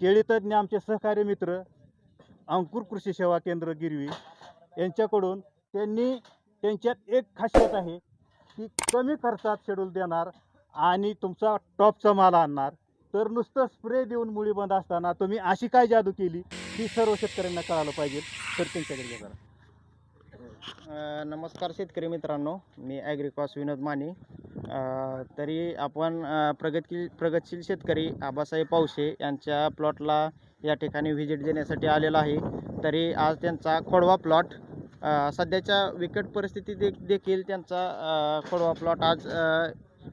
केळी तज्ज्ञ आमचे सहकार्य मित्र अंकुर कृषी सेवा केंद्र गिरवी यांच्याकडून त्यांनी त्यांच्यात एक खासियत आहे की कमी खर्चात शेड्यूल देणार आणि तुमचा टॉपचा माल आणणार. तर नुसतं स्प्रे देऊन मुळी बंद असताना तुम्ही अशी काय जादू केली ही सर्व शेतकऱ्यांना कळालं पाहिजे? तर त्यांच्याकडे घ्या नमस्कार शेतकरी मित्रांनो. मी ॲग्रिकॉस विनोद माने. तरी आपण प्रगतशील प्रगतशील शेतकरी आबासाहेब पावशे यांच्या प्लॉटला या ठिकाणी व्हिजिट देण्यासाठी आलेला आहे. तरी आज त्यांचा खोडवा प्लॉट सध्याच्या विकट परिस्थितीत दे- देखील त्यांचा खोडवा प्लॉट आज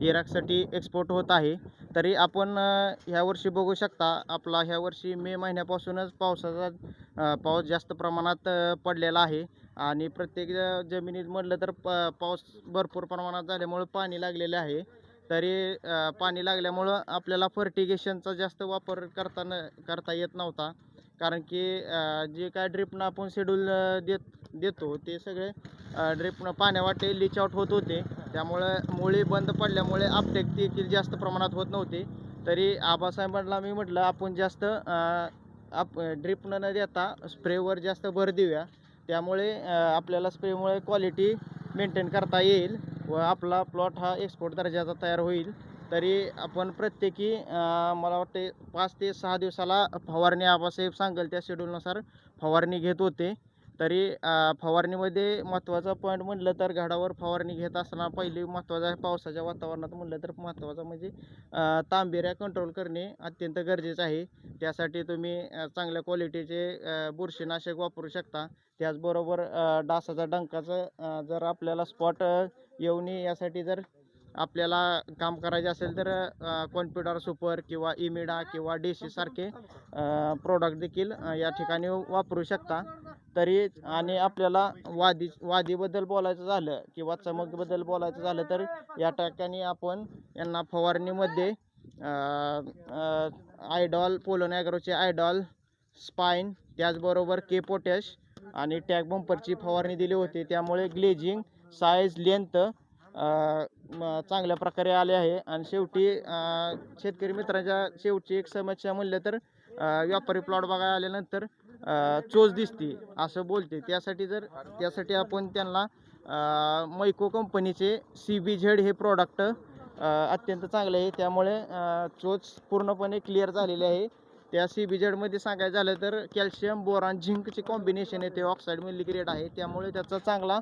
इराकसाठी एक्सपोर्ट होत आहे. तरी आपण ह्या वर्षी बघू शकता आपला ह्या वर्षी मे महिन्यापासूनच पावसाचा पाऊस जास्त प्रमाणात पडलेला आहे. आणि प्रत्येक जमिनीत म्हटलं तर प पाऊस भरपूर प्रमाणात झाल्यामुळं पाणी लागलेले आहे. तरी पाणी लागल्यामुळं आपल्याला फर्टिगेशनचा जास्त वापर करताना करता येत नव्हता. कारण की जे काय ड्रिपनं आपण शेड्यूल देत देतो ते सगळे ड्रिपनं पाण्यावाटे लिच आउट होत होते. त्यामुळं मुळी बंद पडल्यामुळे आपटेक देखील जास्त प्रमाणात होत नव्हती. तरी आबासाहेबांना मी म्हटलं आपण जास्त आप ड्रिपनं न देता स्प्रेवर जास्त भर देऊया. त्यामुळे आपल्याला स्प्रेमुळे क्वालिटी मेंटेन करता येईल व आपला प्लॉट हा एक्सपोर्ट दर्जाचा तयार होईल. तरी आपण प्रत्येकी मला वाटते पाच ते सहा दिवसाला फवारणी आबासाहेब सांगेल त्या शेड्यूलनुसार फवारणी घेत होते. तरी फवारणीमध्ये महत्त्वाचा पॉईंट म्हटलं तर झाडावर फवारणी घेत असताना पहिली महत्त्वाचा आहे पावसाच्या वातावरणात म्हटलं तर महत्त्वाचा म्हणजे तांबेऱ्या कंट्रोल करणे अत्यंत गरजेचं आहे. त्यासाठी तुम्ही चांगल्या क्वालिटीचे बुरशीनाशक वापरू शकता. त्याचबरोबर डासाचा डंकाचं जर आपल्याला स्पॉट येऊ नये यासाठी जर आपल्याला काम करायचे असेल तर कॉम्प्युटर सुपर किंवा इमिडा किंवा डी सी सारखे प्रोडक्ट देखील या ठिकाणी वापरू शकता. तरी आणि आपल्याला वादी वादीबद्दल बोलायचं झालं किंवा चमकबद्दल बोलायचं झालं तर या ठिकाणी आपण यांना फवारणीमध्ये आयडॉल पोलोनॅग्रोचे आयडॉल स्पाईन त्याचबरोबर के पोटॅश आणि टॅग बंपरची फवारणी दिली होती. त्यामुळे ग्लेजिंग साईज लेंथ चांगल्या प्रकारे आले आहे. आणि शेवटी शेतकरी मित्रांच्या शेवटची एक समस्या म्हणलं तर व्यापारी प्लॉट बघायला आल्यानंतर चोच दिसते असं बोलते. त्यासाठी जर त्यासाठी आपण त्यांना मैको कंपनीचे सी बी झेड हे प्रॉडक्ट अत्यंत चांगले आहे. त्यामुळे चोच पूर्णपणे क्लिअर झालेली आहे. त्या सी बी झेडमध्ये सांगायचं झालं तर कॅल्शियम बोरान झिंकचे कॉम्बिनेशन आहे. ते ऑक्साईड मिली आहे. त्यामुळे त्याचा चांगला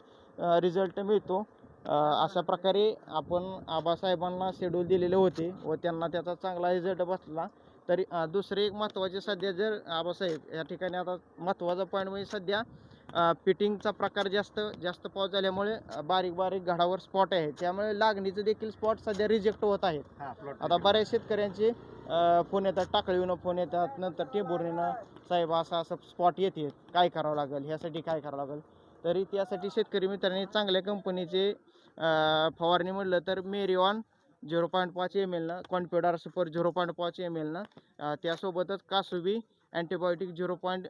रिझल्ट मिळतो. अशा प्रकारे आपण आबासाहेबांना शेड्यूल दिलेले होते व त्यांना त्याचा चांगला रिझल्ट बसला. तरी दुसरे एक महत्त्वाचे सध्या जर आबासाहेब या ठिकाणी आता महत्त्वाचा पॉईंट म्हणजे सध्या फिटिंगचा प्रकार जास्त जास्त पाऊस झाल्यामुळे बारीक बारीक घडावर स्पॉट आहे. त्यामुळे लागणीचे देखील स्पॉट सध्या रिजेक्ट होत आहेत. आता बऱ्याच शेतकऱ्यांचे फोन येतात टाकळीनं फोन येतात नंतर टेंभुर्णीनं साहेब असं असं स्पॉट येते. काय करावं लागेल? ह्यासाठी काय करावं लागेल? तरी त्यासाठी शेतकरी मित्रांनी चांगल्या कंपनीचे फवारणी म्हटलं तर मेरिऑन झिरो पॉईंट पाच एम एलनं कॉन्फिडर सुपर झिरो पॉईंट पाच एम एलनं त्यासोबतच कासुबी अँटीबायोटिक झिरो पॉईंट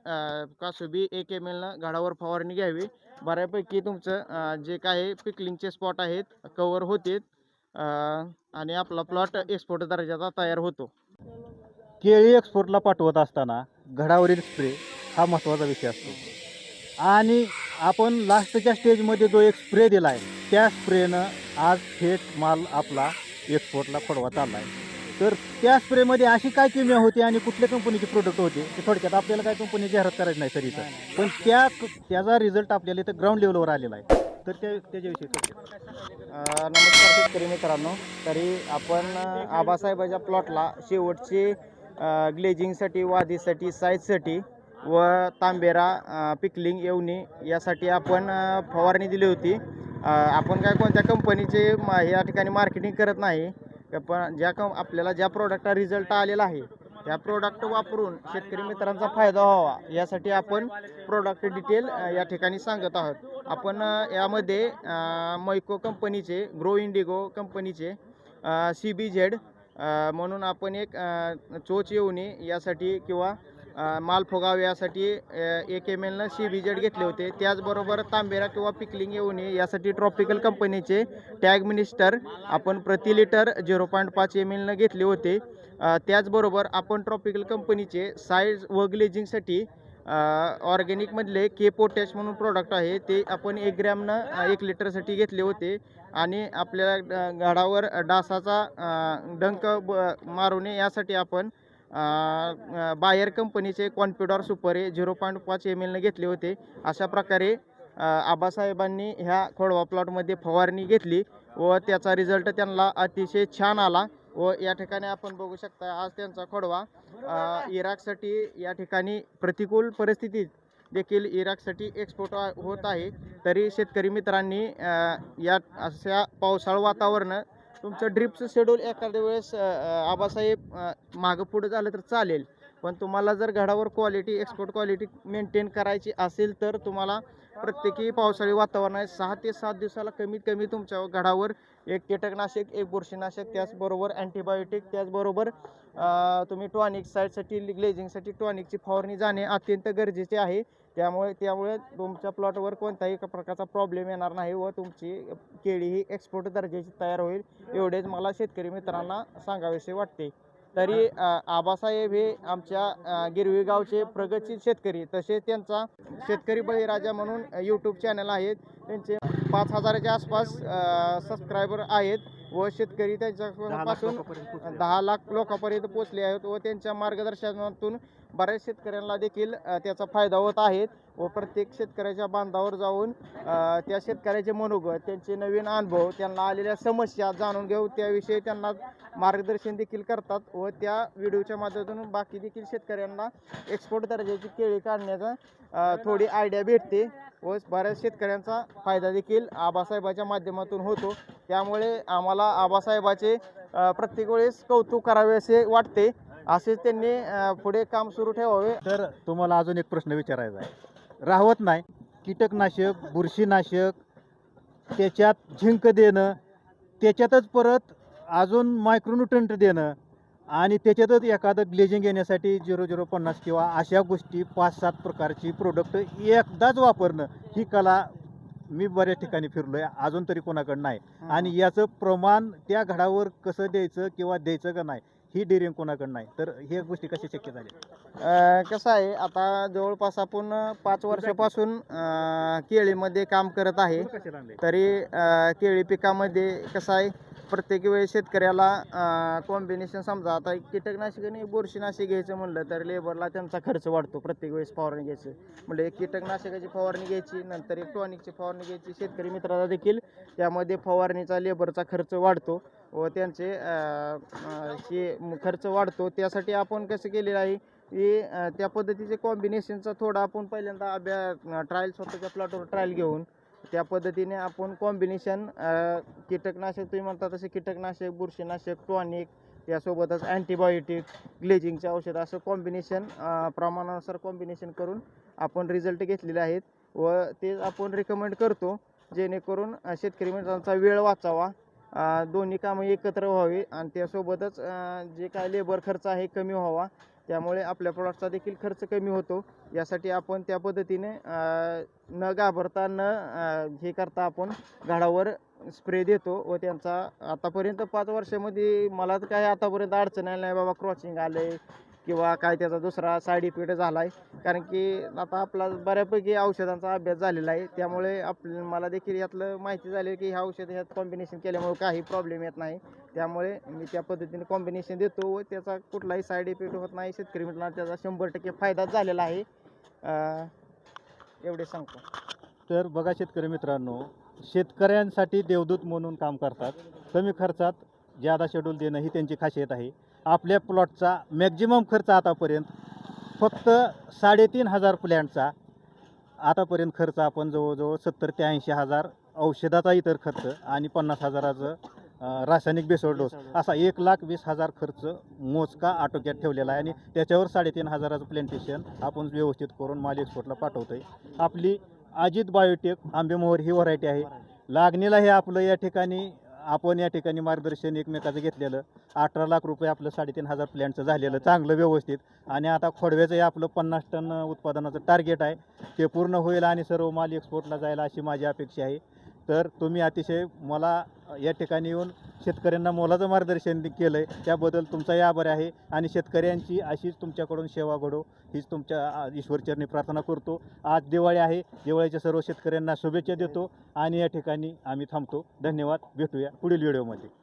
कासुबी एक एम एलनं घाडावर फवारणी घ्यावी. बऱ्यापैकी तुमचं जे काही पिकलिंगचे स्पॉट आहेत कवर होते आणि आपला प्लॉट एक्सपोर्ट दर्जाचा तयार होतो. केळी एक्सपोर्टला पाठवत असताना घडावरील स्प्रे हा महत्त्वाचा विषय असतो. आणि आपण लास्टच्या स्टेजमध्ये जो एक स्प्रे दिला आहे त्या स्प्रेनं आज थेट माल आपला एक्सपोर्टला पडवा चालला आहे तर त्या स्प्रेमध्ये अशी काय किमया होती आणि कुठल्या कंपनीचे प्रोडक्ट होते ते थोडक्यात आपल्याला काय कंपनी जाहिरात करायची नाही सर इथं. पण त्या त्याचा रिझल्ट आपल्याला इथं ग्राउंड लेवलवर आलेला आहे. तर त्या त्याच्याविषयी नमस्कार शेतकरी मित्रांनो. तरी आपण आबासाहेबाच्या प्लॉटला शेवटचे ग्लेजिंगसाठी वादीसाठी साईजसाठी व तांबेरा पिकलिंग येवणी यासाठी आपण फवारणी दिली होती. आपण काय कोणत्या कंपनीचे मा या ठिकाणी मार्केटिंग करत नाही पण ज्या कं आपल्याला ज्या प्रोडक्टचा रिझल्ट आलेला आहे त्या प्रोडक्ट वापरून शेतकरी मित्रांचा फायदा व्हावा यासाठी आपण प्रोडक्ट डिटेल या ठिकाणी सांगत आहोत. आपण यामध्ये मैको कंपनीचे ग्रो इंडिगो कंपनीचे सी बी झेड म्हणून आपण एक चोच येऊ नये यासाठी किंवा माल फुगावे यासाठी एक एम एलनं सी व्ही जेड घेतले होते. त्याचबरोबर तांबेरा किंवा पिकलिंग येऊ नये यासाठी ट्रॉपिकल कंपनीचे टॅग मिनिस्टर आपण प्रति लिटर झिरो पॉईंट पाच एम एलनं घेतले होते. त्याचबरोबर आपण ट्रॉपिकल कंपनीचे साईज व ग्लेजिंगसाठी ऑर्गॅनिकमधले के पोटॅश म्हणून प्रॉडक्ट आहे ते आपण एक ग्रॅमनं एक लिटरसाठी घेतले होते. आणि आपल्या गाडावर डासाचा डंक ब मारू नये यासाठी आपण बायर कंपनीचे कॉन्प्युटर सुपर हे झिरो पॉईंट पाच एम एलने घेतले होते. अशा प्रकारे आबासाहेबांनी ह्या खोडवा प्लॉटमध्ये फवारणी घेतली व त्याचा रिझल्ट त्यांना अतिशय छान आला व या ठिकाणी आपण बघू शकता आज त्यांचा खोडवा इराकसाठी या ठिकाणी प्रतिकूल परिस्थितीत देखील इराकसाठी एक्सपोर्ट होत आहे. तरी शेतकरी मित्रांनी या अशा पावसाळ वातावरण तुमचं ड्रिपचं शेड्यूल एखाद्या वेळेस आबासाहेब मागं पुढं झालं तर चालेल. पण तुम्हाला जर घडावर क्वालिटी एक्सपोर्ट क्वालिटी मेंटेन करायची असेल तर तुम्हाला प्रत्येकी पावसाळी वातावरण आहे. सहा ते सात दिवसाला कमीत कमी तुमच्या घडावर एक कीटकनाशक एक बुरशीनाशक त्याचबरोबर अँटीबायोटिक त्याचबरोबर तुम्ही टॉनिक साईडसाठी ग्लेजिंगसाठी टॉनिकची फवारणी जाणे अत्यंत गरजेचे आहे. त्यामुळे त्यामुळे तुमच्या प्लॉटवर कोणताही प्रकारचा प्रॉब्लेम येणार नाही व तुमची केळी ही एक्सपोर्ट दर्जाची तयार होईल एवढेच मला शेतकरी मित्रांना सांगावेसे वाटते. तरी आबासाहेब हे आमच्या गिरवी गावचे प्रगतशील शेतकरी तसेच त्यांचा शेतकरी बळीराजा म्हणून यूट्यूब चॅनल आहेत. त्यांचे पाच हजाराच्या आसपास सबस्क्रायबर आहेत. व शेतकरी त्यांच्यापासून दहा लाख लोकांपर्यंत पोहोचले आहेत. व त्यांच्या मार्गदर्शनातून बऱ्याच शेतकऱ्यांना देखील त्याचा फायदा होत आहे व प्रत्येक शेतकऱ्याच्या बांधावर जाऊन त्या शेतकऱ्याचे मनोगत त्यांचे नवीन अनुभव त्यांना आलेल्या समस्या जाणून घेऊ त्याविषयी त्यांना मार्गदर्शन देखील करतात व त्या व्हिडिओच्या माध्यमातून बाकी देखील शेतकऱ्यांना एक्सपोर्ट दर्जाची केळी काढण्याचा थोडी आयडिया भेटते व बऱ्याच शेतकऱ्यांचा फायदा देखील आबासाहेबाच्या माध्यमातून होतो. त्यामुळे आम्हाला आबासाहेबाचे प्रत्येक वेळेस कौतुक करावे असे वाटते. असेच त्यांनी पुढे काम सुरू ठेवावे. तर तुम्हाला अजून एक प्रश्न विचारायचा आहे. राहत नाही. कीटकनाशक बुरशीनाशक त्याच्यात झिंक देणं त्याच्यातच परत अजून मायक्रोन्युट्रंट देणं आणि त्याच्यातच एखादं ग्लेजिंग येण्यासाठी झिरो झिरो पन्नास किंवा अशा गोष्टी पाच सात प्रकारची प्रोडक्ट एकदाच वापरणं ही कला मी बऱ्याच ठिकाणी फिरलो आहे अजून तरी कोणाकडं नाही. आणि याचं प्रमाण त्या घडावर कसं द्यायचं किंवा द्यायचं का नाही ही डेअरिंग कोणाकडं नाही. तर हे गोष्टी कशा शक्य झाल्या? अ, कसं आहे आता जवळपास आपण पाच वर्षापासून केळीमध्ये काम करत आहे. तरी केळी पिकामध्ये कसं आहे प्रत्येक वेळेस शेतकऱ्याला कॉम्बिनेशन समजा आता कीटकनाशक आणि बुरशीनाशक घ्यायचं म्हणलं तर लेबरला त्यांचा खर्च वाढतो प्रत्येक वेळेस फवारणी घ्यायचं. म्हणजे एक कीटकनाशकाची फवारणी घ्यायची नंतर एक टॉनिकची फवारणी घ्यायची. शेतकरी मित्राला देखील त्यामध्ये फवारणीचा लेबरचा खर्च वाढतो व त्यांचे हे खर्च वाढतो. त्यासाठी आपण कसं केलेलं आहे की त्या पद्धतीचे कॉम्बिनेशनचा थोडा आपण पहिल्यांदा अभ्या ट्रायल स्वतःच्या प्लॉटवर ट्रायल घेऊन त्या पद्धतीने आपण कॉम्बिनेशन कीटकनाशक तुम्ही म्हणता तसे कीटकनाशक बुरशीनाशक टॉनिक त्यासोबतच अँटीबायोटिक ग्लेजिंगचे औषध असं कॉम्बिनेशन प्रमाणानुसार कॉम्बिनेशन करून आपण रिझल्ट घेतलेले आहेत. व ते आपण रिकमेंड करतो जेणेकरून शेतकरी मित्रांचा वेळ वाचावा. दोन्ही कामं एकत्र व्हावी आणि त्यासोबतच जे काय लेबर खर्च आहे कमी व्हावा. त्यामुळे आपल्या प्रॉडक्टचा देखील खर्च कमी होतो. यासाठी आपण त्या पद्धतीने न घाबरता न हे करता आपण झाडावर स्प्रे देतो व त्यांचा आतापर्यंत पाच वर्षामध्ये मला तर काही आतापर्यंत अडचण आली नाही बाबा क्रॉचिंग आलं आहे किंवा काय त्याचा दुसरा साईड इफेक्ट झाला आहे कारण की आता आपला बऱ्यापैकी औषधांचा अभ्यास झालेला आहे. त्यामुळे आप मला देखील यातलं माहिती झाली की ह्या औषध ह्यात कॉम्बिनेशन केल्यामुळे काही प्रॉब्लेम येत नाही. त्यामुळे मी त्या पद्धतीने कॉम्बिनेशन देतो व त्याचा कुठलाही साईड इफेक्ट होत नाही. शेतकरी मित्रांना त्याचा शंभर टक्के फायदाच झालेला आहे. एवढे सांगतो. तर बघा शेतकरी मित्रांनो शेतकऱ्यांसाठी देवदूत म्हणून काम करतात. कमी खर्चात ज्यादा शेड्यूल देणं ही त्यांची खासियत आहे. आपल्या प्लॉटचा मॅक्झिमम खर्च आतापर्यंत फक्त साडेतीन हजार प्लॅन्टचा आतापर्यंत खर्च आपण जवळजवळ सत्तर ते ऐंशी हजार औषधाचा इतर खर्च आणि पन्नास हजाराचं रासायनिक बेसोड डोस असा एक लाख वीस हजार खर्च मोजका आटोक्यात ठेवलेला आहे आणि त्याच्यावर साडेतीन हजाराचं प्लॅन्टेशन आपण व्यवस्थित करून माल एक्सपोर्टला पाठवतोय. आपली अजित बायोटेक आंबेमोहर ही व्हरायटी आहे. लागणीला हे आपलं या ठिकाणी आपण या ठिकाणी मार्गदर्शन एकमेकाचं घेतलेलं. अठरा लाख रुपये आपलं साडेतीन हजार प्लॅनचं झालेलं चांगलं व्यवस्थित. आणि आता खोडव्याचं हे आपलं पन्नास टन उत्पादनाचं टार्गेट आहे. ते पूर्ण होईल आणि सर्व माल एक्सपोर्टला जायला अशी माझी अपेक्षा आहे. तर तुम्ही अतिशय मला या ठिकाणी येऊन शेतकऱ्यांना मोलाचं मार्गदर्शन केलं आहे त्याबद्दल तुमचाही आभार आहे आणि शेतकऱ्यांची अशीच तुमच्याकडून सेवा घडो हीच तुमच्या ईश्वरचरणी प्रार्थना करतो. आज दिवाळी आहे दिवाळीच्या सर्व शेतकऱ्यांना शुभेच्छा देतो आणि या ठिकाणी आम्ही थांबतो. धन्यवाद. भेटूया पुढील व्हिडिओमध्ये.